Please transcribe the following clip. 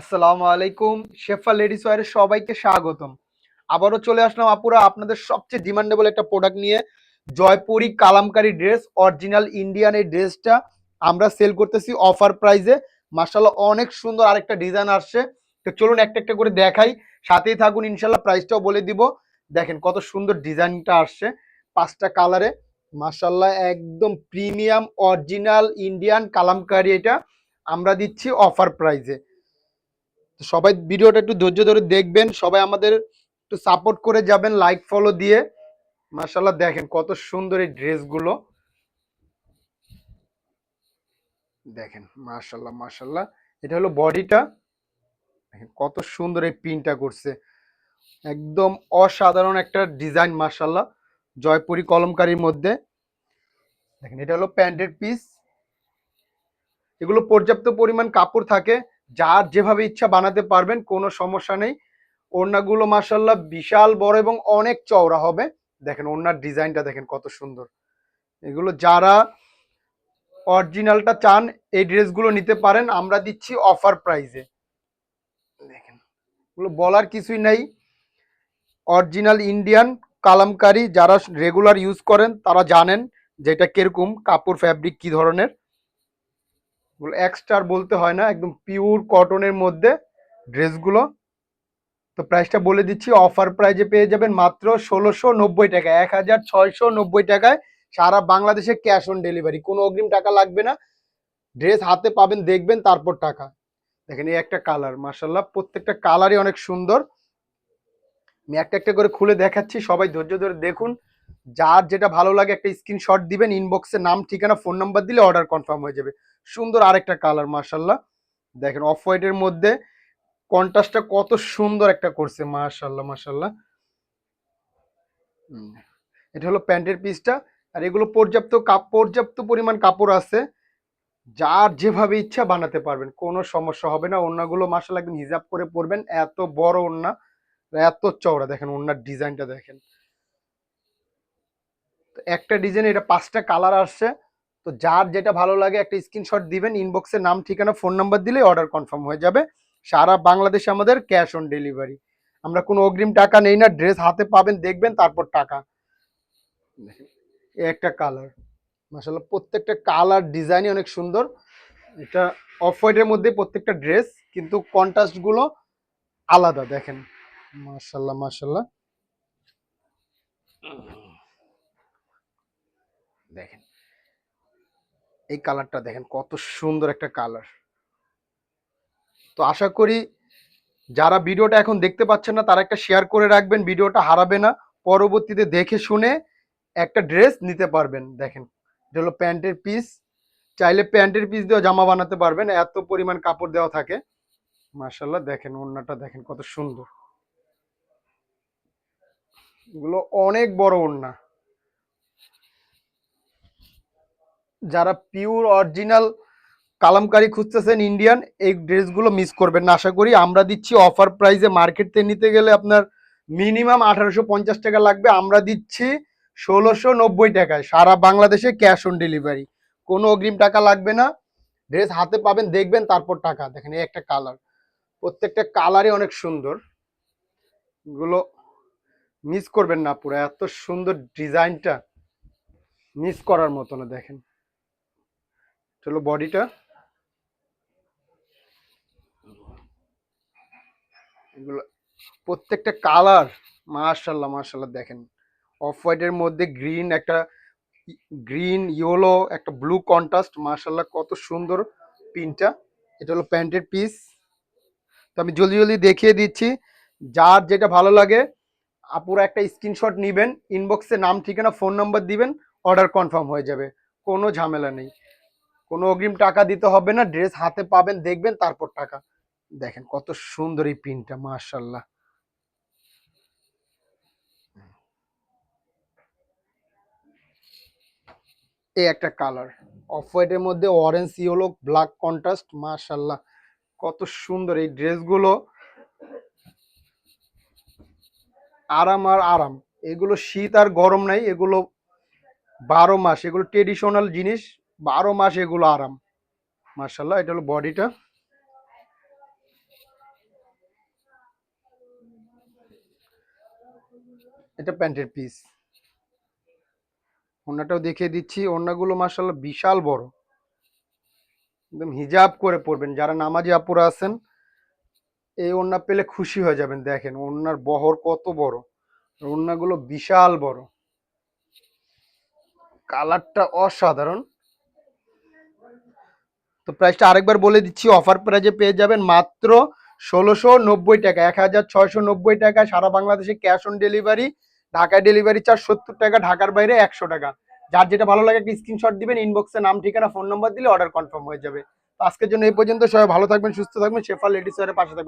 আসসালামু আলাইকুম। শেফা লেডিস ওয়ারে সবাইকে স্বাগতম। আবারও চলে আসলাম আপুরা আপনাদের সবচেয়ে ডিমান্ডেবল একটা প্রোডাক্ট নিয়ে। Jaipuri Kalamkari dress original Indian এই ড্রেসটা আমরা সেল করতেছি অফার প্রাইজে মার্শাল্লাহ অনেক সুন্দর আরেকটা ডিজাইন আসছে। তো চলুন একটা একটা করে দেখাই। সাথেই থাকুন ইনশাল্লাহ প্রাইসটাও বলে দিব। দেখেন কত সুন্দর ডিজাইনটা আসছে পাঁচটা কালারে মার্শাল্লাহ একদম প্রিমিয়াম অরিজিনাল ইন্ডিয়ান কালামকারী এটা। আমরা দিচ্ছি অফার প্রাইজে সবাই ভিডিওটা একটু ধৈর্য ধরে দেখবেন, সবাই আমাদের একটু সাপোর্ট করে যাবেন লাইক ফলো দিয়ে। মার্শাল্লাহ দেখেন কত সুন্দর এই ড্রেসগুলো। দেখেন মার্শাল্লাহ মার্শাল্লাহ এটা হলো বডিটা। দেখেন কত সুন্দর এই প্রিন্টটা করছে। একদম অসাধারণ একটা ডিজাইন মার্শাল্লাহ জয়পুরি কলমকারীর মধ্যে। দেখেন, এটা হলো প্যান্টের পিস এগুলো পর্যাপ্ত পরিমাণ কাপড় থাকে। যার যেভাবে ইচ্ছা বানাতে পারবেন, কোনো সমস্যা নেই। ওড়নাগুলো মাসাল্লাহ বিশাল, বড় এবং অনেক চওড়া হবে। দেখেন ওড়নার ডিজাইনটা দেখেন কত সুন্দর। এগুলো যারা অরিজিনালটা চান, এই ড্রেসগুলো নিতে পারেন। আমরা দিচ্ছি অফার প্রাইজে দেখেন, এগুলো বলার কিছুই নেই। অরিজিনাল ইন্ডিয়ান কালামকারি যারা রেগুলার ইউজ করেন, তারা জানেন যে এটা কীরকম, কাপড় ফ্যাব্রিক কি ধরনের। এগুলো এক্সট্রা বলতে হয় না, একদম পিওর কটনের মধ্যে ড্রেসগুলো তো প্রাইসটা বলে দিচ্ছি অফার প্রাইজে পেয়ে যাবেন মাত্র ষোলোশো নব্বই টাকা, এক হাজার ছয়শো নব্বই টাকায় সারা বাংলাদেশে ক্যাশ অন ডেলিভারি কোনো অগ্রিম টাকা লাগবে না। ড্রেস হাতে পাবেন, দেখবেন, তারপর টাকা। দেখেন, এই একটা কালার মার্শাল্লাহ প্রত্যেকটা কালারই অনেক সুন্দর। আমি একটা একটা করে খুলে দেখাচ্ছি, সবাই ধৈর্য ধরে দেখুন। যার যেটা ভালো লাগে একটা স্ক্রিনশট দিবেন ইনবক্সে নাম, ঠিকানা ফোন নাম্বার দিলে অর্ডার কনফার্ম হয়ে যাবে। সুন্দর আরেকটা কালার মার্শাল্লাহ দেখেন অফ হোয়াইটের মধ্যে কন্ট্রাস্টটা কত সুন্দর একটা করছে মার্শাল্লাহ মার্শাল্লাহ এটা হলো প্যান্টের পিসটা। আর এগুলো পর্যাপ্ত পর্যাপ্ত পরিমাণ কাপড় আছে। যার যেভাবে ইচ্ছা বানাতে পারবেন, কোনো সমস্যা হবে না। ওড়নাগুলো মার্শাল একদম হিজাব করে পরবেন। এত বড় ওড়না, এত চওড়া। দেখেন ওড়নার ডিজাইনটা দেখেন। তো একটা ডিজাইন এটা পাঁচটা কালার আসছে। তো যার যেটা ভালো লাগে একটা স্ক্রিনশট দিবেন ইনবক্সে নাম, ঠিকানা ফোন নাম্বার দিলে অর্ডার কনফার্ম হয়ে যাবে। সারা বাংলাদেশে আমাদের ক্যাশ অন ডেলিভারি আমরা কোনো অগ্রিম টাকা নেই না ড্রেস হাতে পাবেন, দেখবেন, তারপর টাকা। একটা কালার মাসাল্লাহ প্রত্যেকটা কালার ডিজাইনই অনেক সুন্দর। এটা অফ হোয়াইটের মধ্যে প্রত্যেকটা ড্রেস কিন্তু কন্ট্রাস্টগুলো আলাদা, দেখেন। মাশাল্লাহ মাশাল্লাহ দেখেন। এই কালারটা দেখেন, কত সুন্দর একটা কালার। তো আশা করি যারা ভিডিওটা এখন দেখতে পাচ্ছেন না, তারা একটা শেয়ার করে রাখবেন, ভিডিওটা হারাবে না। পরবর্তীতে দেখে শুনে একটা ড্রেস নিতে পারবেন। দেখেন, এটা হলো প্যান্টের পিস চাইলে প্যান্টের পিস দিয়েও জামা বানাতে পারবেন, এত পরিমাণ কাপড় দেওয়া থাকে। মার্শাল্লাহ দেখেন ওড়নাটা দেখেন কত সুন্দর। এগুলো অনেক বড় ওড়না। যারা পিওর অরিজিনাল কালামকারি খুঁজতেছেন ইন্ডিয়ান এই ড্রেসগুলো মিস করবেন না। আশা করি আমরা দিচ্ছি অফার প্রাইসে মার্কেট নিতে গেলে আপনার মিনিমাম আঠারোশো পঞ্চাশ টাকা লাগবে। আমরা দিচ্ছি ষোলোশো নব্বই টাকায় সারা বাংলাদেশে ক্যাশ অন ডেলিভারি কোনো অগ্রিম টাকা লাগবে না। ড্রেস হাতে পাবেন, দেখবেন, তারপর টাকা। দেখেন, এই একটা কালার প্রত্যেকটা কালারই অনেক সুন্দর। এগুলো মিস করবেন না পুরো। এত সুন্দর ডিজাইনটা মিস করার মতো না, দেখেন। চলো বডিটা। এগুলো প্রত্যেকটা কালার মার্শাল্লাহ মার্শাল্লাহ দেখেন। অফ হোয়াইটের মধ্যে গ্রিন একটা, গ্রিন, ইয়েলো, একটা ব্লু কন্ট্রাস্ট মার্শাল্লাহ কত সুন্দর পিনটা এটা হলো প্যান্টের পিস। তো আমি জলদি জলদি দেখিয়ে দিচ্ছি। যার যেটা ভালো লাগে, আপুরা একটা স্ক্রিনশট নেবেন ইনবক্সে নাম, ঠিকানা ফোন নাম্বার দিবেন অর্ডার কনফার্ম হয়ে যাবে। কোনো ঝামেলা নেই। কোনো অগ্রিম টাকা দিতে হবে না ড্রেস হাতে পাবেন, দেখবেন, তারপর টাকা। দেখেন কত সুন্দর এই পিনটা মার্শাল্লাহ এই একটা কালার অফ হোয়াইটের মধ্যে অরেঞ্জ ইয়েলো ব্ল্যাক কন্ট্রাস্ট মার্শাল্লাহ কত সুন্দর এই ড্রেসগুলো আরাম আর আরাম। এগুলো শীত আর গরম নাই, এগুলো বারো মাস। এগুলো ট্রেডিশনাল জিনিস। বারো মাস এগুলো আরাম। মার্শাল্লাহ এটা হলো বডিটা। এটা প্যান্টের পিস ওনাটাও দেখিয়ে দিচ্ছি, ওনাগুলো মার্শাল্লাহ বিশাল বড়। একদম হিজাব করে পরবেন। যারা নামাজি আপুরা আছেন, এই ওন্না পেলে খুশি হয়ে যাবেন, দেখেন। ওন্নার বহর কত বড়। ওন্নাগুলো বিশাল বড়। কালারটা অসাধারণ। তো প্রাইসটা আরেকবার বলে দিচ্ছি অফার প্রাইজে পেয়ে যাবেন মাত্র ষোলোশো নব্বই টাকা, এক হাজার ছয়শো নব্বই টাকা, সারা বাংলাদেশে ক্যাশ অন ডেলিভারি ঢাকায় ডেলিভারি চার্জ সত্তর টাকা, ঢাকার বাইরে একশো টাকা। যার যেটা ভালো লাগে একটা স্ক্রিনশট দিবেন ইনবক্সে নাম, ঠিকানা ফোন নম্বর দিলে অর্ডার কনফার্ম হয়ে যাবে। আজকের জন্য এই পর্যন্ত, সবাই ভালো থাকবেন, সুস্থ থাকবেন শেফা লেডিস পাশে থাকবেন।